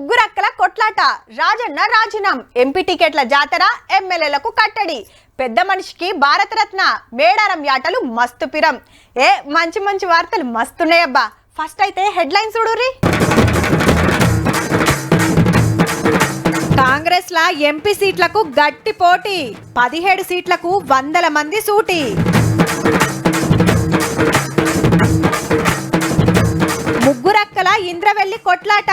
ముగ్గురక్కల కొట్లాట. రాజన్న రాజీనాం. ఎంపీ టికెట్ల జాతర ఎమ్మెల్యేలకు కట్టడి. పెద్ద మనిషికి భారతరత్న. మేడారం యాటలు మస్తు పిరం. ఏ మంచి మంచి వార్తలు మస్తున్నాయబ్బా. ఫస్ట్ అయితే హెడ్లైన్స్ చూడురి కాంగ్రెస్ లా ఎంపీ సీట్లకు గట్టి పోటీ. పదిహేడు సీట్లకు వందల మంది సూటి. ముగ్గురక్కల ఇంద్రవెల్లి కొట్లాట.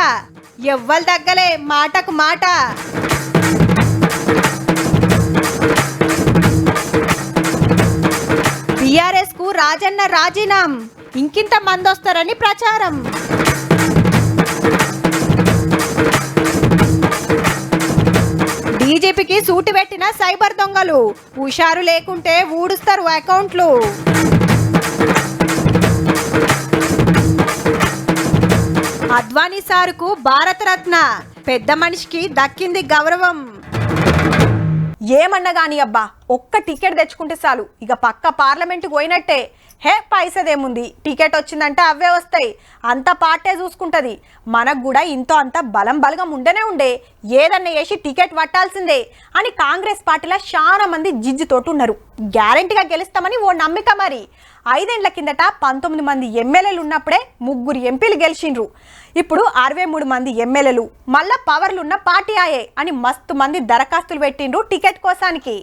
ఎవ్వరు తగ్గలే మాటకు మాట. బీఆర్ఎస్కు రాజన్న రాజీనాం ఇంకింత మంది వస్తారని ప్రచారం. డీజీపీకి సూటు పెట్టిన సైబర్ దొంగలు. హుషారు లేకుంటే ఊడుస్తారు అకౌంట్లు. అద్వానీ సారుకు భారతరత్న. పెద్ద మనిషికి దక్కింది గౌరవం. ఏమన్నా గాని అబ్బా ఒక్క టికెట్ తెచ్చుకుంటే చాలు. ఇక పక్క పార్లమెంట్కి పోయినట్టే. హే పైసదేముంది? టికెట్ వచ్చిందంటే అవే వస్తాయి. అంత పార్టే చూసుకుంటుంది. మనకు కూడా ఇంతో అంత బలం బలగం ఉండనే ఉండే. ఏదన్నా వేసి టికెట్ పట్టాల్సిందే అని కాంగ్రెస్ పార్టీలో చాలా మంది జిజ్జుతోటి ఉన్నారు గ్యారెంటీగా గెలుస్తామని ఓ నమ్మిక మరి. ఐదేండ్ల కిందట పంతొమ్మిది మంది ఎమ్మెల్యేలు ఉన్నప్పుడే ముగ్గురు ఎంపీలు గెలిచిండ్రు. ఇప్పుడు అరవై మూడు మంది ఎమ్మెల్యేలు మళ్ళా పవర్లున్న పార్టీ ఆయే అని మస్తు మంది దరఖాస్తులు పెట్టిండ్రు టికెట్ కోసానికి.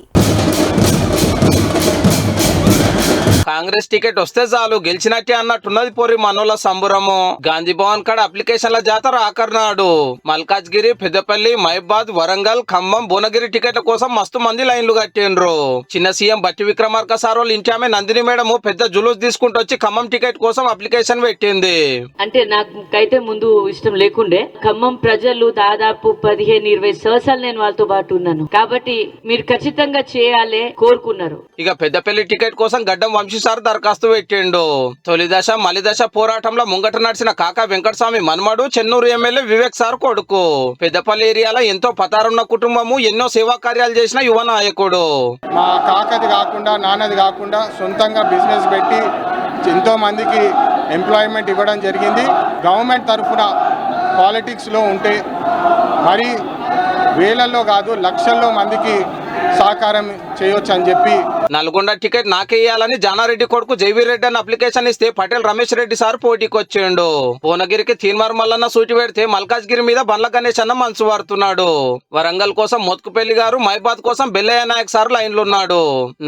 కాంగ్రెస్ టికెట్ వస్తే చాలు గెలిచినట్టే అన్నట్టున్నది పోరి మనోళ్ళ సంబురము. గాంధీ భవన్ కాడ అప్లికేషన్ల జాతర ఆఖరినాడు. మల్కాజ్గిరి పెద్దపల్లి మహిబాద్ వరంగల్ ఖమ్మం భువనగిరి టికెట్ల కోసం మస్తు మంది లైన్లు కట్టిండ్రు. చిన్న సీఎం బట్టి విక్రమార్క సార్ వాళ్ళ ఇంటి ఆమె నందిని మేడం పెద్ద జులూస్ తీసుకుంటూ వచ్చి ఖమ్మం టికెట్ కోసం అప్లికేషన్ పెట్టింది. అంటే నాకైతే ముందు ఇష్టం లేకుండే ఖమ్మం ప్రజలు దాదాపు పదిహేను ఇరవై సంవత్సరాలు నేను వాళ్ళతో పాటు ఉన్నాను. కాబట్టి మీరు ఖచ్చితంగా చేయాలి కోరుకున్నారు. ఇక పెద్దపల్లి టికెట్ కోసం గడ్డం వంశీ సార్ దరఖాస్తు పెట్టిండు. తొలి దశ మలి దశ పోరాటంలో ముంగట నడిచిన కాకా వెంకటస్వామి మన్మడు చెన్నూరు ఎమ్మెల్యే వివేక్ సార్ కొడుకు. పెద్దపల్లి ఏరియాలో ఎంతో పతారున్న కుటుంబము ఎన్నో సేవా కార్యాలు చేసిన యువ నాయకుడు. మా కాకది కాకుండా నాన్నది కాకుండా సొంతంగా బిజినెస్ పెట్టి ఎంతో మందికి ఎంప్లాయ్మెంట్ ఇవ్వడం జరిగింది. గవర్నమెంట్ తరఫున పాలిటిక్స్లో ఉంటే మరి వేలల్లో కాదు లక్షల్లో మందికి సహకారం చేయొచ్చు అని చెప్పి నల్గొండ టికెట్ నాకేయాలని జానారెడ్డి కొడుకు జైవీర్ రెడ్డి అని అప్లికేషన్ ఇస్తే పటేల్ రమేష్ రెడ్డి సార్ పోటీకి వచ్చిండు. భువనగిరికి తీన్మార్ మల్లన్న సూటి పెడితే మల్కాజ్గిరి మీద బండ్ల గణేష్ అన్న మనసు వారుతున్నాడు వరంగల్ కోసం మొత్కుపల్లి గారు మైబాద్ కోసం బెల్లయ్య నాయక్ సార్ లైన్లు ఉన్నాడు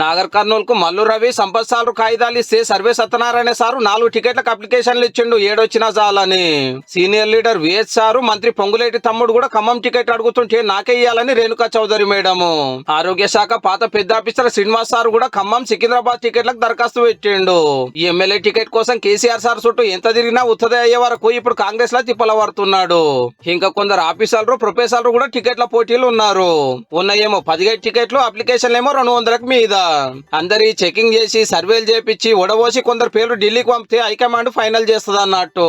నాగర్ కర్నూలు కు మల్లు రవి సంపత్ సార్ కాగితాలు ఇస్తే సర్వే సత్యనారాయణ సారు నాలుగు టికెట్లకు అప్లికేషన్లు ఇచ్చిండు ఏడొచ్చినా చాలని సీనియర్ లీడర్ విహెచ్ సారు మంత్రి పొంగులేటి తమ్ముడు కూడా ఖమ్మం టికెట్ అడుగుతుంటే నాకే రేణుకా చౌదరి మేడము. ఆరోగ్య శాఖ పాత పెద్ద ఆఫీసర్ శ్రీనివాస్ సార్ కూడా ఖమ్మం సికింద్రాబాద్ టికెట్లకు దరఖాస్తు పెట్టిండు. ఈ ఎమ్మెల్యే టికెట్ కోసం కేసీఆర్ సార్ చుట్టూ ఎంత తిరిగినా ఉత్తదే అయ్యే వరకు ఇప్పుడు కాంగ్రెస్ లా తిప్పల పడుతున్నాడు ఇంకా కొందరు ఆఫీసర్లు ప్రొఫెసర్లు కూడా టికెట్ల పోటీలు ఉన్నారు. ఉన్నాయేమో పదిహేడు టికెట్లు అప్లికేషన్లు ఏమో రెండు వందలకు మీద. అందరి చెకింగ్ చేసి సర్వేలు చేపించి ఓడవోసి కొందరు పేర్లు ఢిల్లీకి పంపితే హైకమాండ్ ఫైనల్ చేస్తుంది అన్నట్టు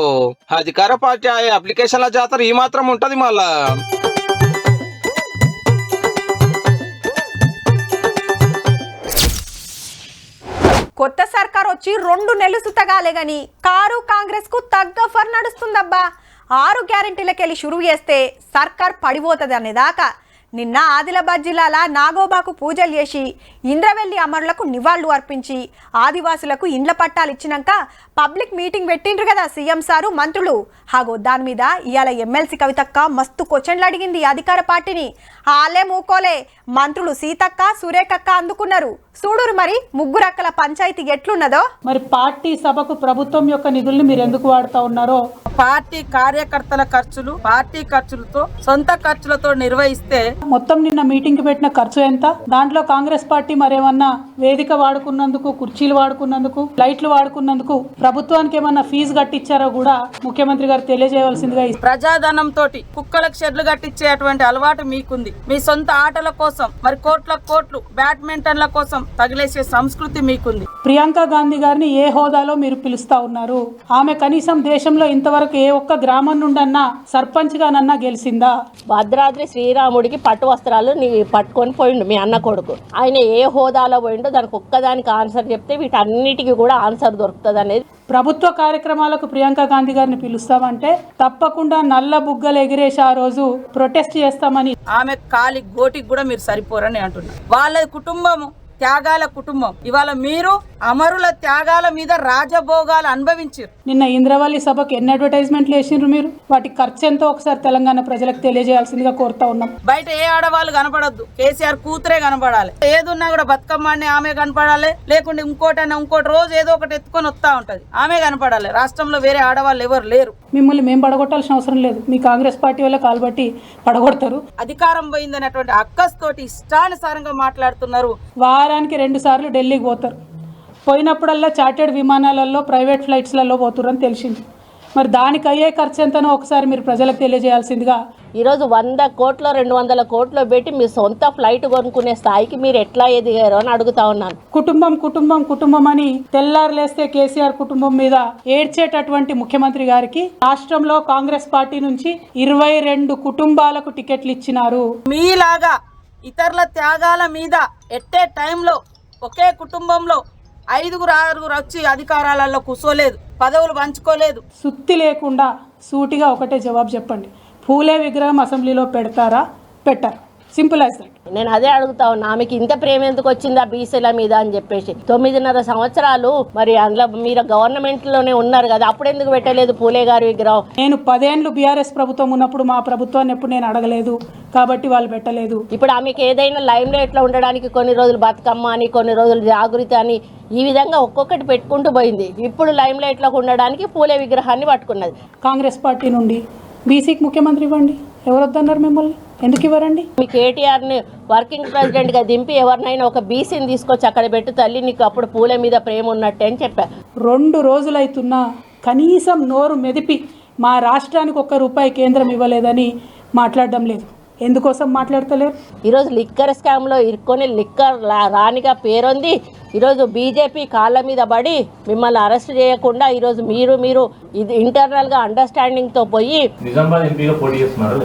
అధికార పార్టీ ఆ అప్లికేషన్ల జాతర ఈ మాత్రం ఉంటది మళ్ళా. కొత్త సర్కార్ వచ్చి రెండు నెలలు సుతగాలే గాని కారు కాంగ్రెస్కు తగ్గ ఫర్ నడుస్తుందబ్బా. ఆరు గ్యారెంటీలకెళ్ళి షురువు చేస్తే సర్కార్ పడిపోతుంది అనేదాకా నిన్న ఆదిలాబాద్ జిల్లాల నాగోబాకు పూజలు చేసి ఇంద్రవెల్లి అమరులకు నివాళులు అర్పించి ఆదివాసులకు ఇండ్ల పట్టాలు ఇచ్చినాక పబ్లిక్ మీటింగ్ పెట్టిండ్రు కదా సీఎం సారు మంత్రులు. హాగో దాని మీద ఇవాళ ఎమ్మెల్సీ కవితక్క మస్తు క్వశ్చన్లు అడిగింది ఈ అధికార పార్టీని. ఆలే మూకోలే మంత్రులు సీతక్క సురేఖక్క అందుకున్నారు. చూడురు మరి ముగ్గురక్కల పంచాయతీ ఎట్లున్నదో? మరి పార్టీ సభకు ప్రభుత్వం యొక్క నిధుల్ని మీరు ఎందుకు వాడుతా ఉన్నారో? పార్టీ కార్యకర్తల ఖర్చులు పార్టీ ఖర్చులతో సొంత ఖర్చులతో నిర్వహిస్తే మొత్తం నిన్న మీటింగ్కి పెట్టిన ఖర్చు ఎంత? దాంట్లో కాంగ్రెస్ పార్టీ మరేమన్నా వేదిక వాడుకున్నందుకు కుర్చీలు వాడుకున్నందుకు లైట్లు వాడుకున్నందుకు ప్రభుత్వానికి ఏమన్నా ఫీజు కట్టించారో కూడా ముఖ్యమంత్రి గారు తెలియజేయవలసిందిగా ఈ ప్రజాధనం తోటి కుక్కలకు షెడ్లు కట్టించేటువంటి అలవాటు మీకుంది. మీ సొంత ఆటల కోసం మరి కోట్ల కోట్లు బ్యాడ్మింటన్ల కోసం తగిలేసే సంస్కృతి మీకుంది. ప్రియాంక గాంధీ గారిని ఏ హోదాలో మీరు పిలుస్తా ఉన్నారు? ఆమె కనీసం దేశంలో ఇంతవరకు ఏ ఒక్క గ్రామం నుండన్నా సర్పంచ్ గానన్నా గెలిచిందా? భద్రాద్రి శ్రీరాముడికి పట్టు వస్త్రాలు నీ పట్టుకొని పోయిండు మీ అన్న కొడుకు. ఆయన ఏ హోదాలో పోయిండో దానికి ఒక్కదానికి ఆన్సర్ చెప్తే వీటన్నిటికీ కూడా ఆన్సర్ దొరుకుతుంది అనేది ప్రభుత్వ కార్యక్రమాలకు ప్రియాంక గాంధీ గారిని పిలుస్తామంటే తప్పకుండా నల్ల బుగ్గలు ఎగిరేసి ఆ రోజు ప్రొటెస్ట్ చేస్తామని ఆమె కాలి గోటికి కూడా మీరు సరిపోరని అంటున్నారు వాళ్ళ కుటుంబము త్యాగాల కుటుంబం. ఇవాళ మీరు అమరుల త్యాగాల మీద రాజభోగాలు అనుభవించారు నిన్న ఇంద్రవల్లి సభకు ఎన్ని అడ్వర్టైజ్మెంట్లు వేసిండ్రు మీరు? వాటి ఖర్చు ఎంతో ఒకసారి తెలంగాణ ప్రజలకు తెలియజేయాల్సిందిగా కోరుతా ఉన్నాం. బయట ఏ ఆడవాళ్ళు కనపడొద్దు. కేసీఆర్ కూతురే కనపడాలి. ఏదున్నా కూడా బతుకమ్మ అని ఆమె కనపడాలి. లేకుంటే ఇంకోటైనా ఇంకోటి రోజు ఏదో ఒకటి ఎత్తుకొని వస్తా ఉంటది. ఆమె కనపడాలి. రాష్ట్రంలో వేరే ఆడవాళ్ళు ఎవరు లేరు. మిమ్మల్ని మేము పడగొట్టాల్సిన అవసరం లేదు. మీ కాంగ్రెస్ పార్టీ వల్ల కాల్బట్టి పడగొడతారు. అధికారం పోయిందనేటువంటి అక్కస్ తోటి ఇష్టానుసారంగా మాట్లాడుతున్నారు. వారానికి రెండు సార్లు ఢిల్లీకి పోతారు. పోయినప్పుడల్లా చార్టెడ్ విమానాలలో ప్రైవేట్ ఫ్లైట్స్లలో పోతురని తెలిసింది. మరి దానికి అయ్యే ఖర్చు ఎంతనో ఒకసారి మీరు ప్రజలకు తెలియజేయాల్సిందిగా ఈరోజు వంద కోట్లు రెండు వందల కోట్లు పెట్టి మీ సొంత ఫ్లైట్ కొనుక్కునే స్థాయికి మీరు ఎట్లా ఎదిగారు అని అడుగుతా ఉన్నాను. కుటుంబం కుటుంబం కుటుంబం అని తెల్లారులేస్తే కేసీఆర్ కుటుంబం మీద ఏడ్చేటటువంటి ముఖ్యమంత్రి గారికి రాష్ట్రంలో కాంగ్రెస్ పార్టీ నుంచి ఇరవై రెండు కుటుంబాలకు టికెట్లు ఇచ్చినారు. మీలాగా ఇతరుల త్యాగాల మీద ఎట్టే టైంలో ఒకే కుటుంబంలో ఐదుగురు ఆరుగురు వచ్చి అధికారాలలో కూర్చోలేదు పదవులు పంచుకోలేదు. సుత్తి లేకుండా సూటిగా ఒకటే జవాబు చెప్పండి. పూలే విగ్రహం అసెంబ్లీలో పెడతారా? పెట్టారు. Simple as that. నేను అదే అడుగుతా ఉన్నా ఆమెకి ఇంత ప్రేమ ఎందుకు వచ్చిందా బీసీల మీద అని చెప్పేసి. తొమ్మిదిన్నర సంవత్సరాలు మరి అందులో మీరు గవర్నమెంట్లోనే ఉన్నారు కదా అప్పుడు ఎందుకు పెట్టలేదు పూలే గారి విగ్రహం? నేను పదేండ్లు బీఆర్ఎస్ ప్రభుత్వం ఉన్నప్పుడు మా ప్రభుత్వాన్ని ఎప్పుడు నేను అడగలేదు కాబట్టి వాళ్ళు పెట్టలేదు. ఇప్పుడు ఆమెకి ఏదైనా లైమ్ లైట్లో ఉండడానికి కొన్ని రోజులు బతుకమ్మ అని కొన్ని రోజులు జాగృతి అని ఈ విధంగా ఒక్కొక్కటి పెట్టుకుంటూ పోయింది. ఇప్పుడు లైమ్ లైట్లోకి ఉండడానికి పూలే విగ్రహాన్ని పట్టుకున్నది. కాంగ్రెస్ పార్టీ నుండి బీసీకి ముఖ్యమంత్రి ఇవ్వండి ఎవరు వద్దన్నారు మిమ్మల్ని? ఎందుకు ఇవ్వరండి? మీ కేటీఆర్ని వర్కింగ్ ప్రెసిడెంట్గా దింపి ఎవరినైనా ఒక బీసీని తీసుకొచ్చి అక్కడ పెట్టు తల్లి నీకు అప్పుడు పూలే మీద ప్రేమ ఉన్నట్టే అని చెప్పారు రెండు రోజులైతున్నా కనీసం నోరు మెదిపి మా రాష్ట్రానికి ఒక్క రూపాయి కేంద్రం ఇవ్వలేదని మాట్లాడడం లేదు. ఎందుకోసం మాట్లాడతలేరు? ఈరోజు లిక్కర్ స్కామ్లో ఇరుక్కొని లిక్కర్ రాణిగా పేరొంది. ఈరోజు బీజేపీ కాళ్ళ మీద పడి మిమ్మల్ని అరెస్ట్ చేయకుండా ఈరోజు మీరు మీరు ఇది ఇంటర్నల్గా అండర్స్టాండింగ్తో పోయి నిజామాబాద్ ఎంపీగా పోటీ చేస్తున్నారు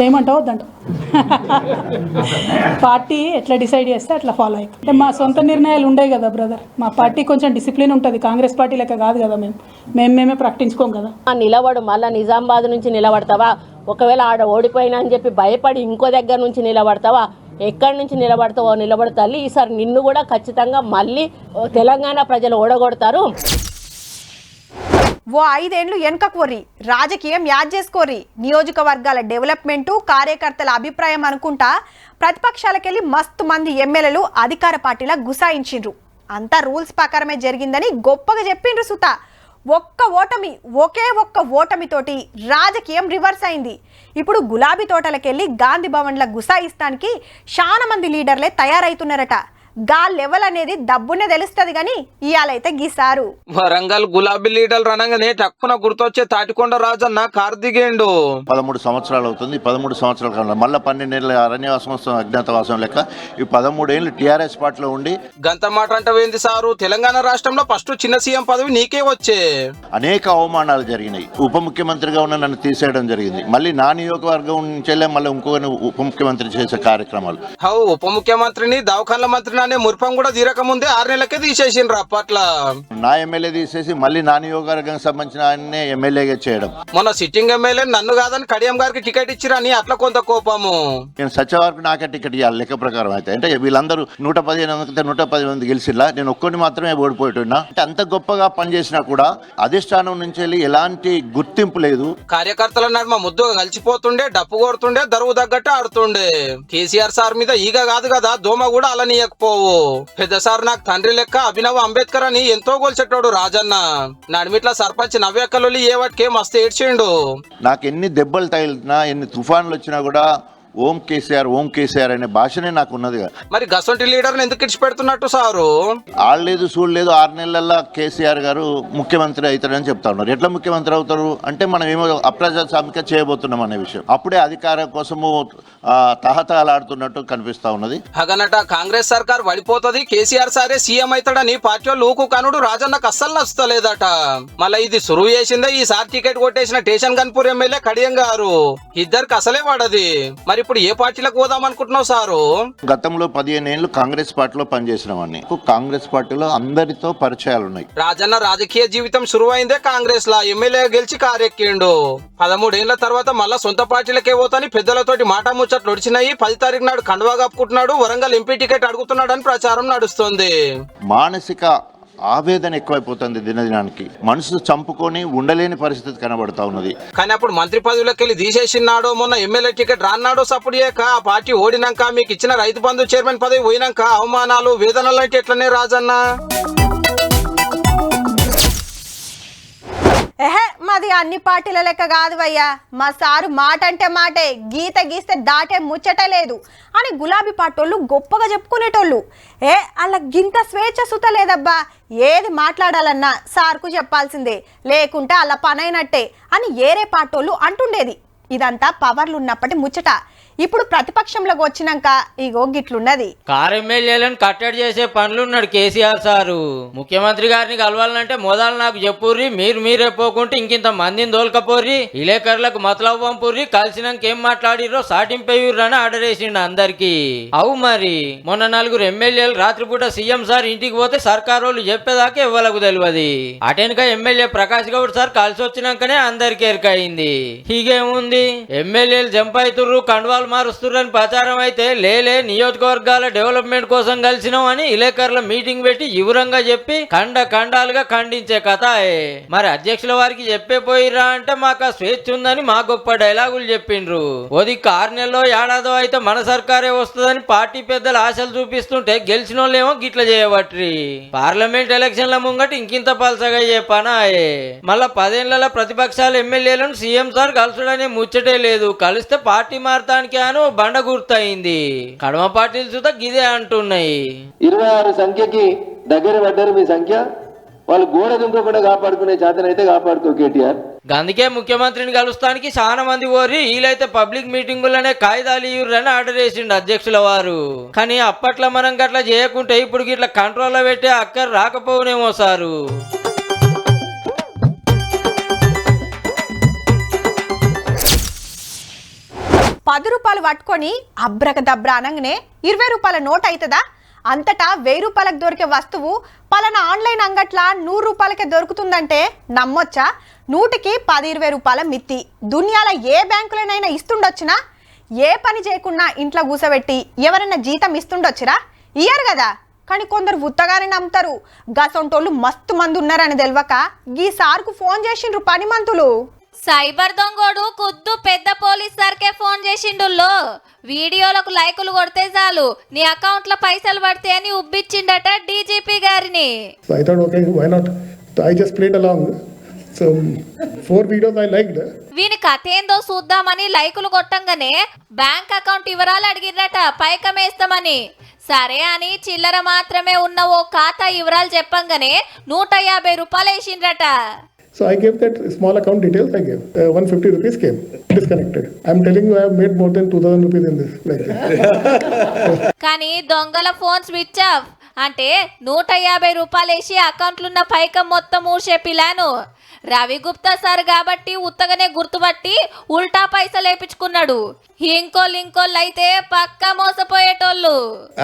చేయమంటావు వద్దంట పార్టీ ఎట్లా డిసైడ్ చేస్తే అట్లా ఫాలో అవుతాం అంటే మా సొంత నిర్ణయాలు ఉండేవి కదా బ్రదర్. మా పార్టీ కొంచెం డిసిప్లిన్ ఉంటుంది. కాంగ్రెస్ పార్టీ లెక్క కాదు కదా మేము. మేము మేమే ప్రకటించుకోం కదా. "ఆ, నిలబడు మళ్ళీ నిజామాబాద్ నుంచి నిలబడతావా? ఒకవేళ ఆడ ఓడిపోయినా అని చెప్పి భయపడి ఇంకో దగ్గర నుంచి నిలబడతావా? ఎక్కడి నుంచి నిలబడతావో నిలబడు తల్లి. ఈసారి నిన్ను కూడా ఖచ్చితంగా మళ్ళీ తెలంగాణ ప్రజలు ఓడగొడతారు. ఓ ఐదేండ్లు వెనకకోరి రాజకీయం యాద్ చేసుకోర్రి. నియోజకవర్గాల డెవలప్మెంటు కార్యకర్తల అభిప్రాయం అనుకుంటా ప్రతిపక్షాలకెళ్ళి మస్తు మంది ఎమ్మెల్యేలు అధికార పార్టీలా గుసాయించిండ్రు. అంతా రూల్స్ ప్రకారమే జరిగిందని గొప్పగా చెప్పిండ్రు సుత. ఒక్క ఓటమి ఒకే ఒక్క ఓటమితోటి రాజకీయం రివర్స్ అయింది. ఇప్పుడు గులాబీ తోటలకెళ్ళి గాంధీ భవన్ల గుసాయిస్తానికి చాలా మంది లీడర్లే తయారైతున్నారట. గా లెవెల్ అనేది డబ్బునే తెలుస్తుంది కానీ ఇయాలైతే గీసారు. వరంగల్ గులాబీ లీడర్ అనగానే టక్కున గుర్తొచ్చే తాటికొండ రాజన్న కార్ దిగేండు పదమూడు సంవత్సరాలు అవుతుంది. పదమూడు సంవత్సరాల కాలంలో మళ్ళీ పన్నెండేళ్ళ అరణ్యవాసం అజ్ఞాతవాసం లెక్క. ఈ పదమూడేళ్ళు టీఆర్ఎస్ పార్టీలో ఉండి గంత మాట అంటవేంది సారు? తెలంగాణ రాష్ట్రంలో ఫస్ట్ చిన్న సీఎం పదవి నీకే వచ్చే. అనేక అవమానాలు జరిగినాయి. ఉప ముఖ్యమంత్రిగా ఉన్న నన్ను తీసేయడం జరిగింది. మళ్ళీ నా నియోజకవర్గం నుంచెల్లే మళ్ళీ ఇంకొక ఉప ముఖ్యమంత్రి చేసే కార్యక్రమాలు. హౌ ఉప ముఖ్యమంత్రిని దవాఖాన్ల మంత్రిని అనే మురిపం కూడా తీరక ముందే ఆరు నెలలకే తీసేసిండ్రు అప్పట్ల. నా ఎమ్మెల్యే తీసేసి మళ్ళీ నా నియోజకవర్గానికి సంబంధించిన ఆయన్నే ఎమ్మెల్యేగా చేయడం. మొన్న సిట్టింగ్ ఎమ్మెల్యే నన్ను కాదని కడియం గారికి టికెట్ ఇచ్చిరని అట్లా కొంత కోపము. నేను సత్యవారికి నాకే టికెట్ ఇవ్వాలి లెక్క ప్రకారం అయితే. అంటే వీళ్ళందరూ నూట పదిహేను మంది నూట పది మంది గెలిచిలా నేను ఒక్కడిని మాత్రమే ఓడిపోతున్నా అంటే అంత గొప్పగా పనిచేసినా కూడా అధిష్టానం నుంచి వెళ్ళి ఎలాంటి గుర్తింపు లేదు. కార్యకర్తల నడుమ ముద్దుగా కలిసిపోతుండే డప్పు కొడుతుండే దరువు తగ్గట్టు ఆడుతుండే. కేసీఆర్ సార్ మీద ఈగ కాదు కదా దోమ కూడా అలనీయకపోవు పెద్ద సార్ నాకు తండ్రి లెక్క అభినవ్ అంబేద్కర్ అని ఎంతో గొలిచెట్టాడు రాజన్న. నడిమిట్ల సర్పంచ్ నవ్యక్కలు ఏ వాటికే మస్తు ఏడ్చిండు. నాకు ఎన్ని దెబ్బలు తగిలినా ఎన్ని తుఫాన్లు వచ్చినా కూడా ఓం కేసీఆర్ ఓం కేసీఆర్ అనే భాషనే నాకు ఉన్నది మరి గసొంటి లీడర్ని ఎందుకు ఇడిచిపెడుతున్నట్టు సారు? ఆడలేదు చూడలేదు ఆరు నెలల్లో కేసీఆర్ గారు ముఖ్యమంత్రి అవుతారని చెప్తా ఉన్నారు. ఎట్లా ముఖ్యమంత్రి అవుతారు? అంటే మనం ఏమో అప్రజాస్వామిక చేయబోతున్నాం అనే విషయం. అప్పుడే అధికారం కోసము తహతహలాడుతున్నట్టు కనిపిస్తా ఉన్నది. హగనట కాంగ్రెస్ సర్కార్ పడిపోతది కేసీఆర్ సారే సీఎం అవుతాడని పార్టీ లూకు కనుడు రాజన్నకు అస్సలు నచ్చుతలేదట. మళ్ళీ ఇది సురువు చేసిందే ఈ సార్ టికెట్ కొట్టేసిన టేషన్ గన్పూర్ ఎమ్మెల్యే కడియం గారు. ఇద్దరికి అసలే పడది మరి ఇప్పుడు ఏ పార్టీలకు పోదాం అనుకుంటున్నావు సారు? గతంలో పదిహేను ఏళ్ళు కాంగ్రెస్ పార్టీలో పనిచేసిన వాడిని. కాంగ్రెస్ పార్టీలో అందరితో పరిచయాలు ఉన్నాయి రాజన్న రాజకీయ జీవితం శురువైందే కాంగ్రెస్ లా ఎమ్మెల్యే గెలిచి కారెక్కిండు. పదమూడేళ్ళ తర్వాత మళ్ళా సొంత పార్టీలకే పోతాని పెద్దలతోటి మాట ముచ్చట్లు ఒడిచినాయి. పది తారీఖు నాడు కండువా కప్పుకుంటున్నాడు వరంగల్ ఎంపీ టికెట్ అడుగుతున్నాడని ప్రచారం నడుస్తుంది. మానసిక ఆవేదన ఎక్కువైపోతుంది దినదినానికి. మనసు చంపుకొని ఉండలేని పరిస్థితి కనబడతా ఉన్నది. కానీ అప్పుడు మంత్రి పదవిలోకి వెళ్ళి తీసేసినాడో మొన్న ఎమ్మెల్యే టికెట్ రాన్నాడో సప్పుడు చేయక ఆ పార్టీ ఓడినాక మీకు ఇచ్చిన రైతు బంధు చైర్మన్ పదవి పోయినాక అవమానాలు వేదనలు అంటే ఎట్లనే రాజన్న? అన్ని పార్టీల లెక్క కాదువయ్యా మా సారు మాట అంటే మాటే గీత గీస్తే దాటే ముచ్చట లేదు. అని గులాబీ పాటోళ్ళు గొప్పగా చెప్పుకునేటోళ్ళు. ఏ అలా గింత స్వేచ్ఛ సుత లేదబ్బా. ఏది మాట్లాడాలన్నా సార్కు చెప్పాల్సిందే. లేకుంటే అలా పనైనట్టే అని ఏరే పాటోళ్ళు అంటుండేది. ఇదంతా పవర్లు ఉన్నప్పటి ముచ్చట. ఇప్పుడు ప్రతిపక్షంలోకి వచ్చినాక ఇగో గిట్లున్నది కారు ఎమ్మెల్యేలను కట్టడి చేసే పనులున్నాడు కేసీఆర్ సారు. ముఖ్యమంత్రి గారిని కలవాలంటే మొదలు నాకు చెప్పుర్రి మీరు మీరే పోకుంటే ఇంకింత మందిని దోల్కపోర్రి విలేకరులకు మతలబ్ పంపుర్రి కలిసినాక ఏం మాట్లాడిరో సాటింపేయుర్రు అని ఆర్డర్ వేసిండు అందరికి. అవు మరి మొన్న నలుగురు ఎమ్మెల్యేలు రాత్రిపూట సీఎం సార్ ఇంటికి పోతే సర్కార్ వాళ్ళు చెప్పేదాకా ఇవ్వలకు తెలియదు అటెనక ఎమ్మెల్యే ప్రకాష్ గౌడ్ సార్ కలిసి వచ్చినాకనే అందరికి ఎరకయింది హీగేముంది ఎమ్మెల్యేలు జంప్ అవుతుర్రు కండువాలు మారుస్తుర్రు ప్రచారం అయితే లేలే నియోజకవర్గాల డెవలప్మెంట్ కోసం కలిసినాం అని విలేకరుల మీటింగ్ పెట్టి వివరంగా చెప్పి ఖండ ఖండాలుగా ఖండించే కథ మరి అధ్యక్షుల వారికి చెప్పే పోయిరా అంటే మాకు ఆ స్వేచ్ఛ ఉందని మా గొప్ప డైలాగులు చెప్పిండ్రు. ఓది ఆరు నెలలో ఏడాదో అయితే మన సర్కారే వస్తుందని పార్టీ పెద్దలు ఆశలు చూపిస్తుంటే గెలిచిన వాళ్ళేమో గిట్ల చేయబట్రి. పార్లమెంట్ ఎలక్షన్ల ముంగట ఇంకింత పలసగా అయ్యే పనాయే. మళ్ళా పదేళ్ళ ప్రతిపక్షాల ఎమ్మెల్యేలను సీఎం సార్ కలుసుడనే ముచ్చటే లేదు. కలిస్తే పార్టీ మారతానికి అను బండ గుర్తయింది. కడమ పార్టీలు చూత గిదే అంటున్నాయి. ఇరవై ఆరు సంఖ్యకి దగ్గర పడ్డారు మీ సంఖ్య? వాళ్ళు గోడ దుంక కూడా కాపాడుకునే చేతనైతే కాపాడుకో కేటీఆర్. అందుకే ముఖ్యమంత్రిని కలుస్తానికి చాలా మంది ఓరి వీలైతే పబ్లిక్ మీటింగులనే కాయిదాలు ఇవ్వరని ఆర్డర్ వేసిండు అధ్యక్షుల వారు. కానీ అప్పట్లో మనం గట్లా చేయకుంటే ఇప్పుడు గిట్లా కంట్రోల్లో పెట్టే అక్కర్ రాకపోవునేమో సారు. పది రూపాయలు పట్టుకొని అబ్రక దబ్ర అనగానే ఇరవై రూపాయల నోట్ అవుతుందా అంతటా వెయ్యి రూపాయలకు దొరికే వస్తువు పలానా ఆన్లైన్ అంగట్ల నూరు రూపాయలకే దొరుకుతుందంటే నమ్మొచ్చా? నూటికి పది ఇరవై రూపాయల మిత్తి. దునియాల ఏ బ్యాంకులనైనా ఇస్తుండొచ్చునా? ఏ పని చేయకుండా ఇంట్లో కూసబెట్టి ఎవరైనా జీతం ఇస్తుండొచ్చురా? ఇయ్యరు కదా. కానీ కొందరు ఉత్తగానే నమ్ముతారు. గసొంటోళ్ళు మస్తు మంది ఉన్నారని తెలియక ఈ సార్కు ఫోన్ చేసిండ్రు పని మంతులు సైబర్ దొంగోడు కుద్దు పెద్ద పోలీస్ సార్కే ఫోన్ చేసిండుల్లో వీడియోలకు లైకులు కొడితే చాలు నీ అకౌంట్లో పైసలు పడితే అని ఉబ్బిచ్చిండట డీజీపీ గారిని thought, okay, why not? So I just played along. So four videos I liked. వీని కథ ఏందో చూద్దామని లైకులు కొట్టంగానే బ్యాంక్ అకౌంట్ వివరాలు అడిగిరట పైకమేస్తామని సరే అని చిల్లర మాత్రమే ఉన్న ఓ ఖాతా వివరాలు చెప్పంగానే నూట యాభై రూపాయలు వేసిండ్రట So I gave that small account details I gave. Uh, 150 rupees came disconnected. I'm telling you, I have made more than 2000 rupees in this. Like. కానీ దొంగల ఫోన్ స్విచ్ ఆఫ్ అంటే నూట యాభై రూపాయలు వేసి అకౌంట్లున్న పైకం మొత్తం ఊసే పిలాను రవి గుప్తా సార్ కాబట్టి ఉత్తగానే గుర్తుపట్టి ఉల్టా పైసలు వేపించుకున్నాడు ఇంకోళ్ళు ఇంకోళ్ళు అయితే పక్కా మోసపోయేటోళ్ళు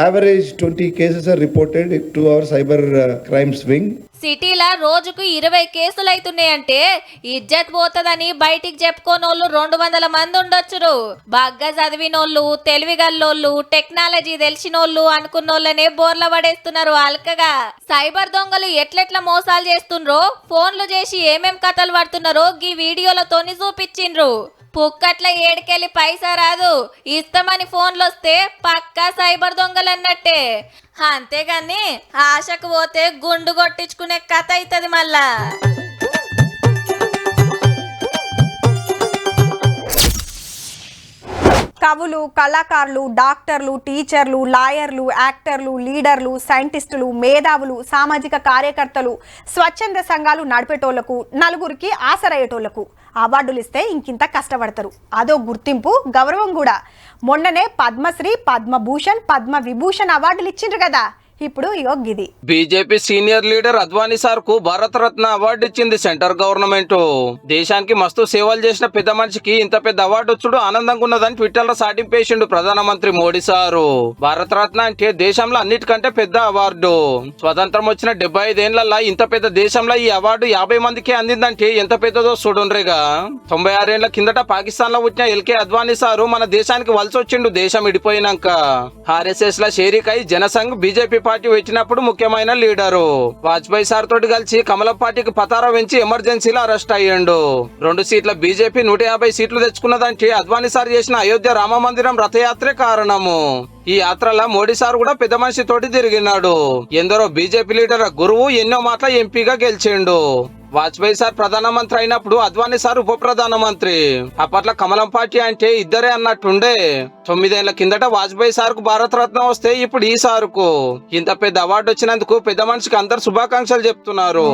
Average 20 cases are reported to our cyber uh, crimes wing. సిటీలా రోజుకు ఇరవై కేసులు అవుతున్నాయంటే ఇజ్జత్ పోతుందని బయటికి చెప్పుకోనోళ్ళు రెండు వందల మంది ఉండొచ్చురు. బాగా చదివినోళ్ళు తెలివిగల్లోళ్ళు టెక్నాలజీ తెలిసినోళ్ళు అనుకున్నోళ్ళనే బోర్ల పడేస్తున్నారు అల్కగా సైబర్ దొంగలు ఎట్లెట్ల మోసాలు చేస్తుండ్రో ఫోన్లు చేసి ఏమేం కథలు పడుతున్నారో గీ వీడియోలతోని చూపించిండ్రు. పుక్కట్ల ఏడికెళ్ళి పైసా రాదు. ఇస్తామని ఫోన్లు వస్తే పక్కా సైబర్ దొంగలు అన్నట్టే అంతేగాని ఆశకు పోతే గుండు కొట్టించుకునే కథ అవుతుంది మళ్ళా. కవులు కళాకారులు డాక్టర్లు టీచర్లు లాయర్లు యాక్టర్లు లీడర్లు సైంటిస్టులు మేధావులు సామాజిక కార్యకర్తలు స్వచ్ఛంద సంఘాలు నడిపేటోళ్ళకు నలుగురికి ఆసరయ్యేటోళ్ళకు అవార్డులు ఇస్తే ఇంకింత కష్టపడతారు. అదో గుర్తింపు గౌరవం కూడా. మొన్ననే పద్మశ్రీ పద్మభూషణ్ పద్మ విభూషణ్ అవార్డులు ఇచ్చిండ్రు కదా. ఇప్పుడు యోగ్యది బీజేపీ సీనియర్ లీడర్ అద్వానీ సార్కు భారత రత్న అవార్డు ఇచ్చింది సెంటర్ గవర్నమెంట్. దేశానికి మస్తు సేవలు చేసిన పెద్ద మనిషికి ఇంత పెద్ద అవార్డు వచ్చుడు ఆనందంగా ఉన్నదని ట్విట్టర్లో సాటింపేసిండు ప్రధానమంత్రి మోడీ సారు. భారత రత్న అంటే దేశంలో అన్నిటికంటే పెద్ద అవార్డు. స్వతంత్రం వచ్చిన డెబ్బై ఐదేళ్ళలో ఇంత పెద్ద దేశంలో ఈ అవార్డు యాభై మందికే అందిందంటే ఎంత పెద్దదో చూడుండ్రిగా. తొంభై ఆరేళ్ళ కిందట పాకిస్తాన్లో పుట్టిన ఎల్కే అద్వానీ సారు మన దేశానికి వలస వచ్చిండు దేశం విడిపోయినాక. ఆర్ఎస్ఎస్ ల షేరికై జనసంఘ్ బీజేపీ పార్టీ వచ్చినప్పుడు ముఖ్యమైన లీడరు. వాజ్పేయి సార్ తోటి కలిసి కమలం పార్టీకి పతారా వెంచి ఎమర్జెన్సీలో అరెస్ట్ అయ్యిండు. రెండు సీట్ల బీజేపీ నూట యాభై సీట్లు తెచ్చుకున్నదానికి అద్వానీ సార్ చేసిన అయోధ్య రామ మందిరం రథయాత్రే కారణము. ఈ యాత్రలో మోడీ సార్ కూడా పెద్ద మనిషి తోటి తిరిగినాడు. ఎందరో బీజేపీ లీడర్ గురువు ఎన్నో మాటల ఎంపీగా గెలిచిండు. వాజ్పేయి సార్ ప్రధానమంత్రి అయినప్పుడు అద్వానీ సార్ ఉప ప్రధానమంత్రి అప్పట్లో కమలం పార్టీ అంటే ఇద్దరే అన్నట్టుండే. తొమ్మిదేళ్ళ కిందట వాజ్పేయి సార్కు భారత వస్తే ఇప్పుడు ఈ సారుకు. ఇంత పెద్ద అవార్డు వచ్చినందుకు పెద్ద మనిషికి అందరు శుభాకాంక్షలు చెప్తున్నారు.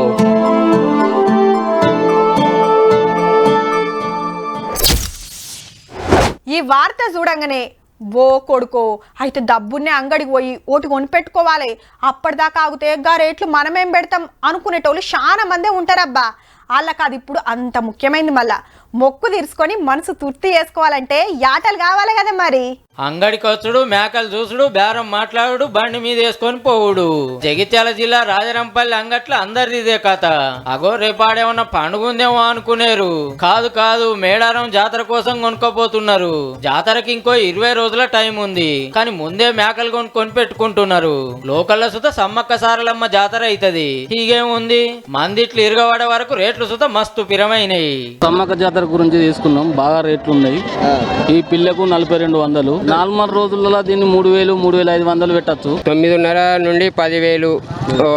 ఈ వార్త చూడంగానే ఓ కొడుకో అయితే డబ్బున్నే అంగడికి పోయి ఓటి కొనిపెట్టుకోవాలి. అప్పటిదాకా ఆగితే గా రేట్లు మనమేం పెడతాం? అనుకునేటోళ్ళు చాలా మందే ఉంటారబ్బా. వాళ్ళకి అది ఇప్పుడు అంత ముఖ్యమైంది మళ్ళా. మొక్కు తీర్చుకొని మనసు తృప్తి చేసుకోవాలంటే యాటలు కావాలి కదా మరి. అంగడికి వచ్చుడు మేకలు చూసుడు బేరం మాట్లాడు బండి మీద వేసుకొని పోవుడు. జగిత్యాల జిల్లా రాజరంపల్లి అంగట్ల అందరిది ఇదే కథ. అగో రేపాడేమన్నా పండుగ ఉందేమో అనుకునేరు. కాదు కాదు మేడారం జాతర కోసం కొనుక్కోపోతున్నారు జాతరకి ఇంకో ఇరవై రోజుల టైం ఉంది. కానీ ముందే మేకలు కొనుక్కొని పెట్టుకుంటున్నారు. లోకల్లో సుత సమ్మక్క సారలమ్మ జాతర అవుతుంది హీగేముంది? మందిట్లు ఇరగబడే వరకు రేట్లు సుత మస్తు పిరమైనయి. సమ్మక్క జాతర గురించి తీసుకున్నాం. బాగా రేట్లు ఉన్నాయి ఈ పిల్లకు నలభై రెండు వందలు. నాలుగు రోజులలో దీన్ని మూడు వేలు మూడు వేల ఐదు వందలు పెట్టచ్చు. తొమ్మిదిన్నర నుండి పదివేలు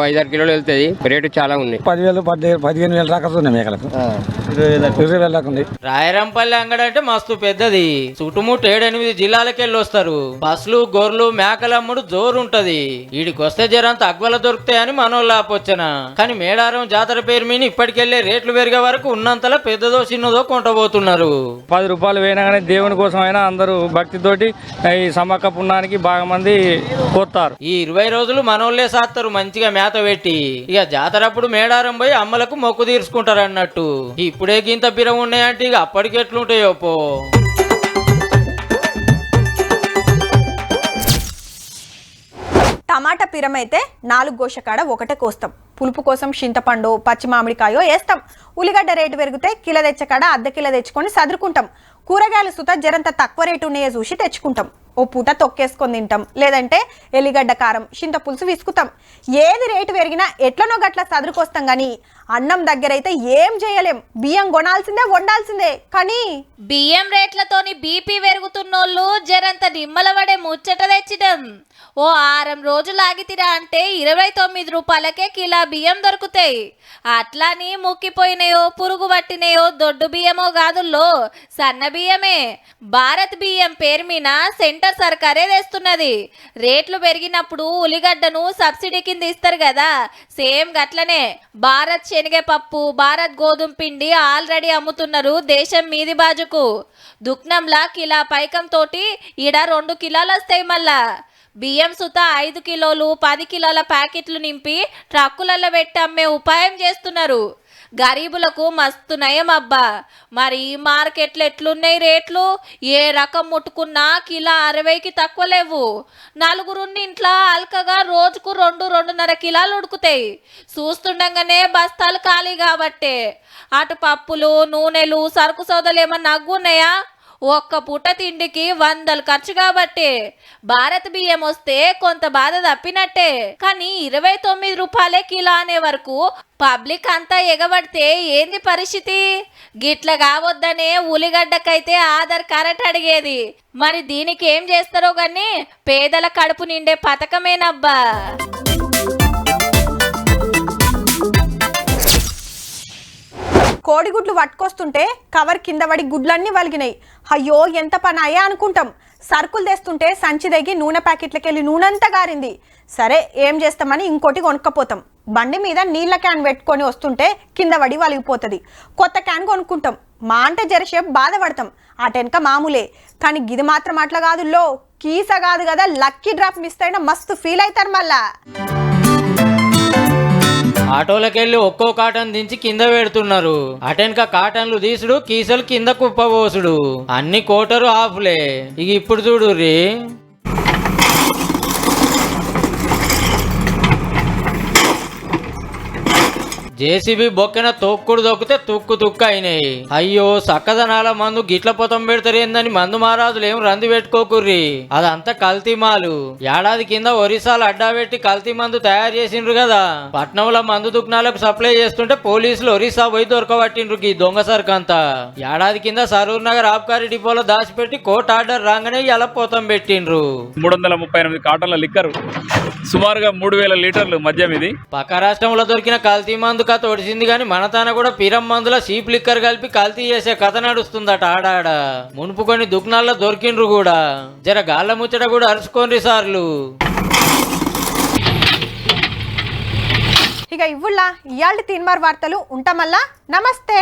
ఐదారు కిలోలు వెళ్తుంది. రేటు చాలా ఉంది పదివేలు పదిహేను పదిహేను వేల దాకా ఉన్నాయి మేకలకు. ఇరవై వేల దాకా. ఉంది రాయరంపల్లి అంగడి అంటే మస్తు పెద్దది. చుట్టుముట్టు ఏడెనిమిది జిల్లాలకి వెళ్ళి వస్తారు బస్సులు గొర్రెలు మేకలమ్ముడు జోరు ఉంటది వీడికి వస్తే జరంత అగ్వల దొరుకుతాయని మనోళ్ళు ఆపొచ్చన. కానీ మేడారం జాతర పేరు మీద ఇప్పటికెళ్ళే రేట్లు పెరిగే వరకు ఉన్నంతలో పెద్దదో చిన్నదో కొంటబోతున్నారు పది రూపాయలు పోయినా కానీ దేవుని కోసం అయినా అందరూ భక్తితోటి ఈ సమ్మక్క పుణ్యానికి బాగా మంది కోస్తారు ఈ ఇరవై రోజులు మనోళ్ళే సాస్తారు మంచిగా మేత పెట్టి. ఇక జాతరప్పుడు మేడారం పోయి అమ్మలకు మొక్కు తీర్చుకుంటారు అన్నట్టు ఇప్పుడే గింత బిరం ఉన్నాయంటే ఇక అప్పటికి ఎట్లుంటాయో పో. టమాటా పిరమైతే నాలుగు గోషకాడ ఒకటే కోస్తాం. పులుపు కోసం చింతపండు పచ్చి మామిడికాయో వేస్తాం. ఉల్లిగడ్డ రేటు పెరిగితే కిలో తెచ్చకాడ అర్ధ కిలో తెచ్చుకొని సదురుకుంటాం. కూరగాయలు సుత జరంత తక్కువ రేటు ఉన్నాయో చూసి తెచ్చుకుంటాం. ఓ పూట తొక్కేసుకొని తింటాం. లేదంటే ఎల్లిగడ్డ కారం చింత పులుసు విసుకుతాం. ఏది రేటు పెరిగినా ఎట్లనో గట్ల సదురుకొస్తాం కానీ అన్నం దగ్గరైతే ఏం చేయలేం. బియ్యం కొనాల్సిందే వండాల్సిందే. కానీ బియ్యం రేట్లతోని బీపీ పెరుగుతున్నోళ్ళు జరంత నిమ్మలవడే ముచ్చట తెచ్చిడం ఓ ఆరం రోజులు ఆగితిరా అంటే ఇరవై తొమ్మిది రూపాయలకే కిలా బియ్యం దొరుకుతాయి. అట్లాని ముక్కిపోయినాయో పురుగు పట్టినాయో దొడ్డు బియ్యమో కాదుల్లో సన్న బియ్యమే. భారత్ బియ్యం పేరు మీద సెంటర్ సర్కారే తెస్తున్నది. రేట్లు పెరిగినప్పుడు ఉల్లిగడ్డను సబ్సిడీ కింద ఇస్తారు కదా సేమ్ గట్లనే. భారత్ శనగపప్పు భారత్ గోధుమ పిండి ఆల్రెడీ అమ్ముతున్నారు దేశం మీది బాజుకు. దుక్నంలా కిలా పైకం తోటి ఈడ రెండు కిలోలు వస్తాయి మళ్ళా. బియ్యం సుత ఐదు కిలోలు పది కిలోల ప్యాకెట్లు నింపి ట్రక్కులలో పెట్టి అమ్మే ఉపాయం చేస్తున్నారు. గరీబులకు మస్తు నయం అబ్బా. మరి మార్కెట్లు ఎట్లున్నాయి రేట్లు? ఏ రకం ముట్టుకున్నా కిలో అరవైకి తక్కువ లేవు. నలుగురున్న ఇంట్లో అల్కగా రోజుకు రెండు రెండున్నర కిలోలు ఉడుకుతాయి. చూస్తుండగానే బస్తాలు ఖాళీ కాబట్టే. అటు పప్పులు నూనెలు సరుకు సోదలు ఏమన్నా అగ్గున్నాయా ఒక్క పూట తిండికి వందలు ఖర్చు కాబట్టి భారత్ బియ్యం వస్తే కొంత బాధ తప్పినట్టే. కానీ ఇరవై తొమ్మిది రూపాయలే కిలో అనే వరకు పబ్లిక్ అంతా ఎగబడితే ఏంది పరిస్థితి? గిట్ల కావద్దనే ఉలిగడ్డకైతే ఆధార్ కరెక్ట్ అడిగేది. మరి దీనికి ఏం చేస్తారో గాని పేదల కడుపు నిండే పథకమేనబ్బా. కోడిగుడ్లు పట్టుకొస్తుంటే కవర్ కింద పడి గుడ్లన్నీ వలిగినాయి. అయ్యో ఎంత పని అయ్యా అనుకుంటాం. సరుకులు తెస్తుంటే సంచి దగ్గి నూనె ప్యాకెట్లకెళ్ళి వెళ్ళి నూనె అంతా గారింది. సరే ఏం చేస్తామని ఇంకోటి కొనుక్కపోతాం. బండి మీద నీళ్ళ క్యాన్ పెట్టుకొని వస్తుంటే కింద పడి వలిగిపోతుంది. కొత్త క్యాన్ కొనుక్కుంటాం. మా అంటే జరసేపు బాధపడతాం. అటెనక మామూలే. కానీ గిది మాత్రం అట్లా కాదు లో కీస కాదు కదా లక్కీ డ్రాప్ మిస్ అయినా మస్తు ఫీల్ అవుతారు మళ్ళా. ఆటోలకెళ్ళి ఒక్కో కాటన్ దించి కింద పెడుతున్నారు. అటెన్క కాటన్లు తీసుడు కీసలు కింద కుప్పబోసుడు. అన్ని కోటరు ఆఫ్లే. ఇక ఇప్పుడు చూడు జేసీబీ బొక్కెన తొక్కుడు దొక్కితే తుక్కు తుక్కు అయినాయి అయ్యో సక్కదనాల మందు గిట్ల పొతం పెడతారేందని మందు మహారాజులు ఏం రంది పెట్టుకోకుర్రి. అదంతా కల్తీ మాలు. ఏడాది కింద ఒరిస్సాలు అడ్డా పెట్టి కల్తీ మందు తయారు చేసిండ్రు కదా. పట్నంలో మందు దుకాణాలకు సప్లై చేస్తుంటే పోలీసులు ఒరిస్సా పోయి దొరకబట్టిండ్రు ఈ దొంగ సరుకంతా. ఏడాది కింద సరూర్ నగర్ ఆబ్కారీ డిపోలో దాచిపెట్టి కోర్టు ఆర్డర్ రాగానే ఎలా పోతం పెట్టిండ్రు. మూడు వందల ముప్పై ఎనిమిది కాటన్ల లిక్కర్. సుమారుగా మూడు వేల లీటర్లు మద్యం ఇది. పక్క రాష్ట్రంలో దొరికిన కల్తీ మందు కథ ఒడిసింది కానీ మన తాన కూడా పిరం మందుల సీప్ లిక్కర్ కలిపి కల్తీ చేసే కథ నడుస్తుందట ఆడాడ. మునుపు కొన్ని దుకాణాల్లో దొరికిండ్రు కూడా. జర గాళ్ళ ముచ్చట కూడా అరుచుకోండి సార్లు. ఇక ఇవ్వుల్లా ఇయాల్టి తీన్మార్ వార్తలు ఉంటామల్లా? నమస్తే!